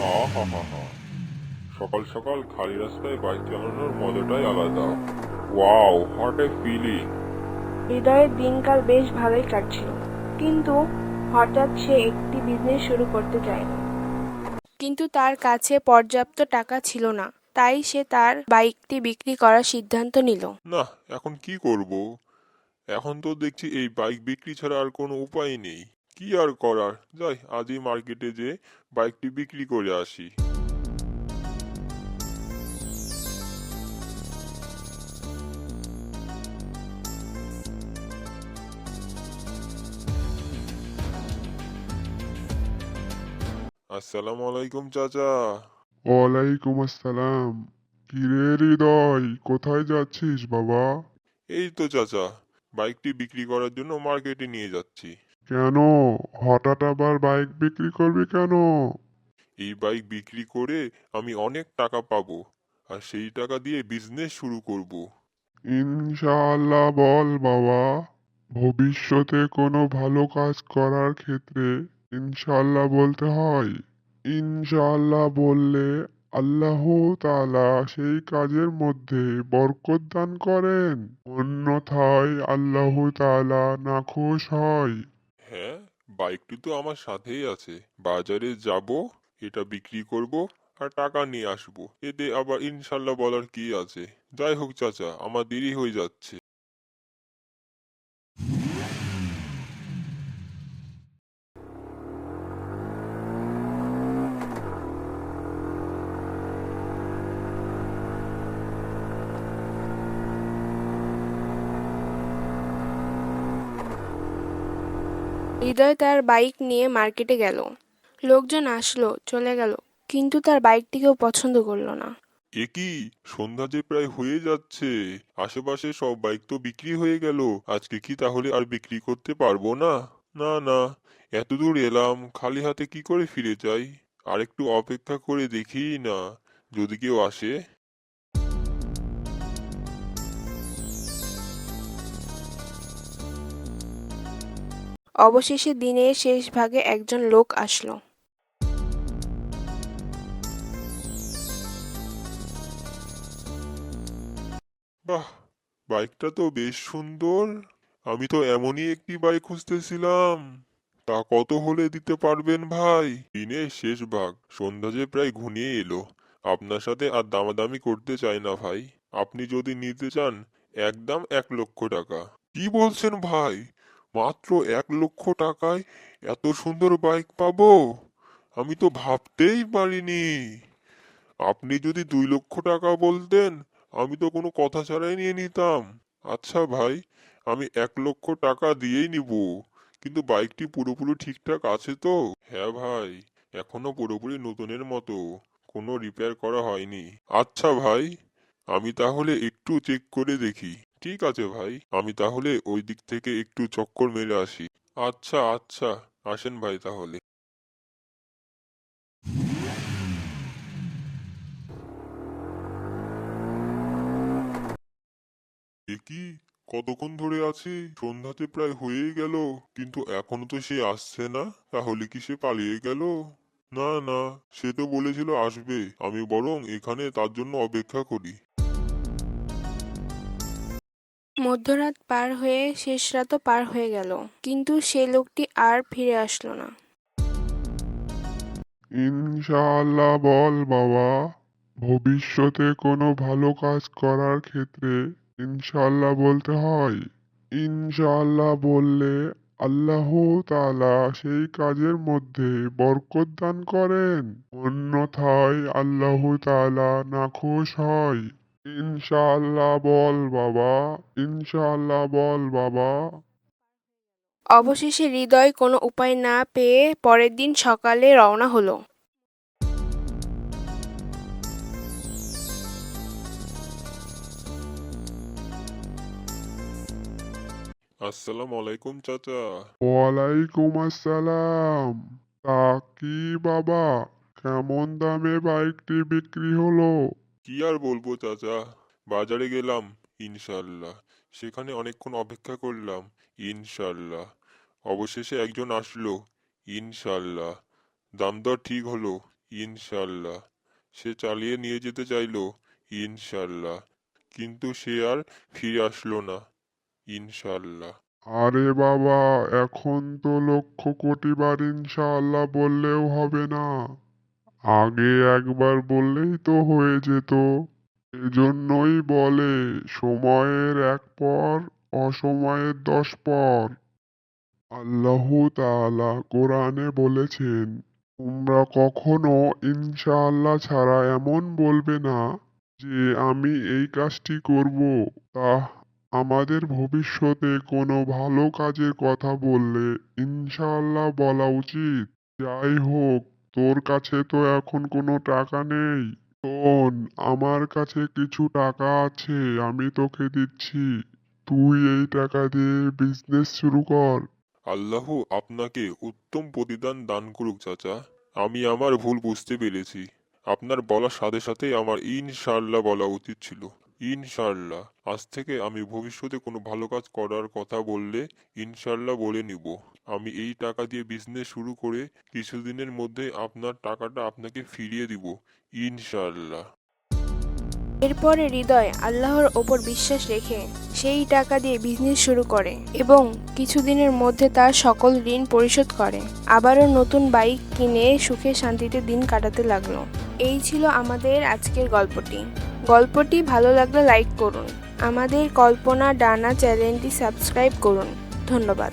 হা হা হা হা সকাল সকাল খালি রাস্তায় বাইক চালানোর মজাটাই আলাদা। ওয়াও হোয়াট এ ফিলিং হৃদয়ের দিনকাল বেশ ভালোই কাটছিল কিন্তু হঠাৎ সে একটি বিজনেস শুরু করতে চাইল কিন্তু তার কাছে পর্যাপ্ত টাকা ছিল না তাই সে তার বাইকটি বিক্রি করার সিদ্ধান্ত নিল। না এখন কি করব? এখন তো দেখছি এই বাইক বিক্রি ছাড়া আর কোনো উপায় নেই। কি আর করার? যাই আজই মার্কেটে যে বাইকটি বিক্রি করে আসি। আসসালামু আলাইকুম চাচা। ওয়ালাইকুম আসসালাম। কিরে হৃদয় কোথায় যাচ্ছিস বাবা? এই তো চাচা। বাইকটি বিক্রি করার জন্য মার্কেটে নিয়ে যাচ্ছি। কেন? হঠাৎ আবার বাইক বিক্রি করবি কেন? এই বাইক বিক্রি করে আমি অনেক টাকা পাবো আর সেই টাকা দিয়ে বিজনেস শুরু করব। ইনশাআল্লাহ বল বাবা ভবিষ্যতে কোনো ভালো কাজ করার ক্ষেত্রে ইনশাআল্লাহ বলতে হয়। ইনশাআল্লাহ বললে আল্লাহ তালা সেই কাজের মধ্যে বরকত দান করেন। অন্যথায় আল্লাহ তাআলা নাখোশ হয়। হ্যাঁ বাইকটি তো আমার সাথেই আছে। বাজারে যাব, এটা বিক্রি করব আর টাকা নিয়ে আসব। এতে আবার ইনশাল্লাহ বলার কি আছে? যাই হোক চাচা, আমার দেরি হয়ে যাচ্ছে। হৃদয় তার বাইক নিয়ে মার্কেটে গেল। লোকজন আসলো, চলে গেল, কিন্তু তার বাইকটি কেউ পছন্দ করল না। এ কি? সন্ধ্যা যে প্রায় হয়ে যাচ্ছে। আশেপাশে সব বাইক তো বিক্রি হয়ে গেল। আজকে কি তাহলে আর বিক্রি করতে পারব না? না না এত দূর এলাম, খালি হাতে কি করে ফিরে যাই? আর একটু অপেক্ষা করে দেখি না, যদি কেউ আসে। অবশেষে দিনের শেষ ভাগে একজন লোক আসলো। বাইকটা তো বেশ সুন্দর। আমি তো এমনই একটি বাইক খুঁজতেছিলাম। তা কত হলে দিতে পারবেন ভাই? দিনের শেষ ভাগ, সন্ধ্যা যে প্রায় ঘনিয়ে এলো। আপনার সাথে আর দামাদামি করতে চাই না ভাই। আপনি যদি নিতে চান, একদম এক লক্ষ টাকা। কি বলছেন ভাই? মাত্র এক লক্ষ টাকায় এত সুন্দর বাইক পাবো? আমি তো ভাবতেই পারিনি। আপনি যদি দুই লক্ষ টাকা বলতেন, আমি তো কোনো কথা ছাড়াই নিয়ে নিতাম। আচ্ছা ভাই, আমি এক লক্ষ টাকা দিয়েই নিব। কিন্তু বাইকটি পুরোপুরি ঠিকঠাক আছে তো? হ্যাঁ ভাই, এখনও পুরোপুরি নতুনের মতো। কোনো রিপেয়ার করা হয়নি। আচ্ছা ভাই, আমি তাহলে একটু চেক করে দেখি। ঠিক আছে ভাই, আমি তাহলে ওই দিক থেকে একটু চক্কর মেরে আসি। আচ্ছা আচ্ছা আসেন ভাই তাহলে। কি? কতক্ষণ ধরে আছি? সন্ধ্যাতে প্রায় হয়েই গেল, কিন্তু এখনও তো সে আসছে না, তাহলে কি সে পালিয়ে গেল? না না, সে তো বলেছিল আসবে, আমি বরং এখানে তার জন্য অপেক্ষা করি। মধ্যরাত পার হয়ে শেষ রাতও পার হয়ে গেল। কিন্তু সে লোকটি আর ফিরে আসলো না। ইনশাআল্লাহ বল বাবা, ভবিষ্যতে কোনো ভালো কাজ করার ক্ষেত্রে ইনশাআল্লাহ বলতে হয়। ইনশাআল্লাহ বললে আল্লাহ তাআলা সেই কাজের মধ্যে বরকত দান করেন। অন্যথায় আল্লাহ তাআলা নাখোশ হয়। ইনশাআল্লাহ বল বাবা ইনশাআল্লাহ বল বাবা। অবশেষে হৃদয় কোনো উপায় না পেয়ে পরের দিন সকালে রওনা হলো। আসসালামু আলাইকুম চাচা। ওয়ালাইকুম আসসালাম। তা কি বাবা কেমন দামে বাইকটি বিক্রি হলো? কি আর বলব চাচা? বাজারে গেলাম, ইনশাল্লাহ। সেখানে অনেকক্ষণ অপেক্ষা করলাম, ইনশাল্লাহ। অবশেষে একজন আসলো, ইনশাল্লাহ। দাম দর ঠিক হলো, ইনশাল্লাহ। সে চালিয়ে নিয়ে যেতে চাইলো, ইনশাল্লাহ। কিন্তু সে আর ফিরে আসলো না, ইনশাল্লাহ। আরে বাবা, এখন তো লক্ষ কোটি বার ইনশাআল্লাহ বললেও হবে না। আগে একবার বললেই তো হয়ে যেত। এজন্যই বলে, সময়ের এক পর, অসময়ের দশ পর। আল্লাহ তাআলা কোরআনে বলেছেন, তোমরা কখনো ইনশাআল্লাহ ছাড়া এমন বলবে না যে, আমি এই কাজটি করব। তা আমাদের ভবিষ্যতে কোনো ভালো কাজের কথা বললে ইনশাআল্লাহ বলা উচিত। যাই হোক তোর কাছে তো এখন কোনো টাকা নেই। শোন, আমার কাছে কিছু টাকা আছে, আমি তোকে দিচ্ছি। তুই এই টাকা দিয়ে বিজনেস শুরু কর। আল্লাহ আপনাকে উত্তম প্রতিদান দান করুক, চাচা। আমি আমার ভুল বুঝতে পেরেছি। আপনার বলার সাথে সাথে আমার ইনশাল্লাহ বলা উচিত ছিল। ইনশাআল্লাহ আজ থেকে আমি ভবিষ্যতে কোনো ভালো কাজ করার কথা বললে ইনশাল্লাহ বলে নিব। আমি এই টাকা দিয়ে বিজনেস শুরু করে কিছুদিনের মধ্যে আপনার টাকাটা আপনাকে ফিরিয়ে দিব। ইনশাল্লাহ। এরপরে হৃদয় আল্লাহর ওপর বিশ্বাস রেখে সেই টাকা দিয়ে বিজনেস শুরু করে এবং কিছুদিনের মধ্যে তার সকল ঋণ পরিশোধ করে। আবারও নতুন বাইক কিনে সুখে শান্তিতে দিন কাটাতে লাগল। এই ছিল আমাদের আজকের গল্পটি। গল্পটি ভালো লাগলে লাইক করুন। আমাদের কল্পনা ডানা চ্যানেলটি সাবস্ক্রাইব করুন। ধন্যবাদ।